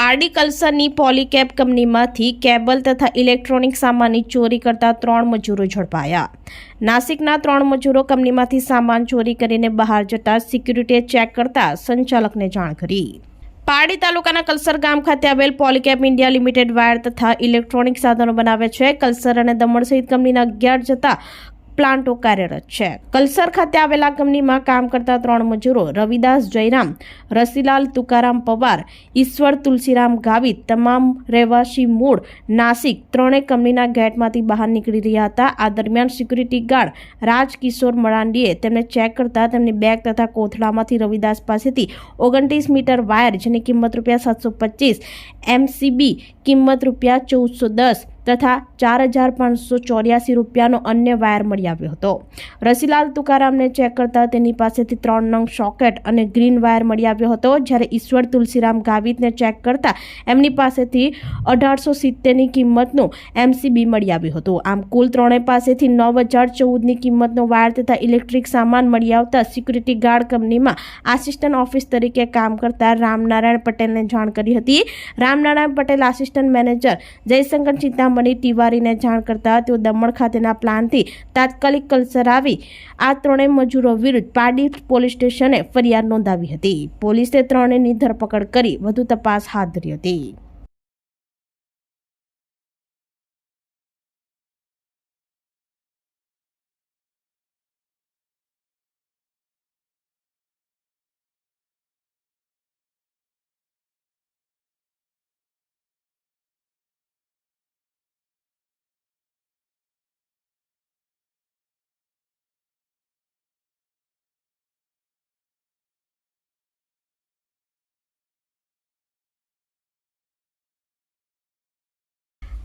પારડી કલ્સરની પોલીકેબ કંપનીમાંથી કેબલ તથા ઇલેક્ટ્રોનિક સામાનની ચોરી કરતા ત્રણ મજૂરો ઝડપાયા. નાસિકના ત્રણ મજૂરો કંપનીમાંથી સામાન ચોરી કરીને બહાર જતા સિક્યુરિટીએ ચેક કરતા સંચાલકને જાણ કરી. પારડી તાલુકાના કલસર ગામ ખાતે આવેલ પોલીકેપ ઇન્ડિયા લિમિટેડ વાયર તથા ઇલેક્ટ્રોનિક સાધનો બનાવે છે. કલસર અને દમણ સહિત કંપનીના અગિયાર જતા પ્લાન્ટો કાર્યરત છે. કલસર ખાતે આવેલા કંપનીમાં કામ કરતા ત્રણ મજૂરો રવિદાસ જયરામ, રસીલાલ તુકારામ પવાર, ઈશ્વર તુલસીરામ ગાવિત, તમામ રહેવાસી મૂળ, નાસિક ત્રણેય કંપનીના ગેટમાંથી બહાર નીકળી રહ્યા હતા. આ દરમિયાન સિક્યુરિટી ગાર્ડ રાજકિશોર મરાંડીએ તેમને ચેક કરતા તેમની બેગ તથા કોથળામાંથી રવિદાસ પાસેથી ઓગણત્રીસ મીટર વાયર, જેની કિંમત રૂપિયા સાતસો પચીસ એમસીબી, કિંમત રૂપિયા ચૌદસો દસ તથા ચાર હજાર પાંચસો ચોર્યાસી રૂપિયાનો અન્ય વાયર મળી આવ્યો હતો. રસીલાલ તુકારામને ચેક કરતા તેની પાસેથી ત્રણ નંગ સોકેટ અને ગ્રીન વાયર મળી આવ્યો હતો. જ્યારે ઈશ્વર તુલસીરામ ગાવિતને ચેક કરતા એમની પાસેથી અઢારસો સિત્તેરની કિંમતનું એમસીબી મળી આવ્યું હતું. આમ કુલ ત્રણેય પાસેથી નવ હજાર ચૌદની કિંમતનો વાયર તથા ઇલેક્ટ્રિક સામાન મળી આવતા સિક્યુરિટી ગાર્ડ કંપનીમાં આસિસ્ટન્ટ ઓફિસ તરીકે કામ કરતા રામનારાયણ પટેલને જાણ કરી હતી. રામનારાયણ પટેલ આસિસ્ટન્ટ મેનેજર જયશંકર ચિંતામણી તિવારીને જાણ કરતા તેઓ દમણ ખાતેના પ્લાનથી તાત્કાલિક કલ્સર આવી આ ત્રણેય મજૂરો વિરુદ્ધ પાડી પોલીસ સ્ટેશને ફરિયાદ નોંધાવી હતી. પોલીસે ત્રણેયની ધરપકડ કરી વધુ તપાસ હાથ ધરી હતી.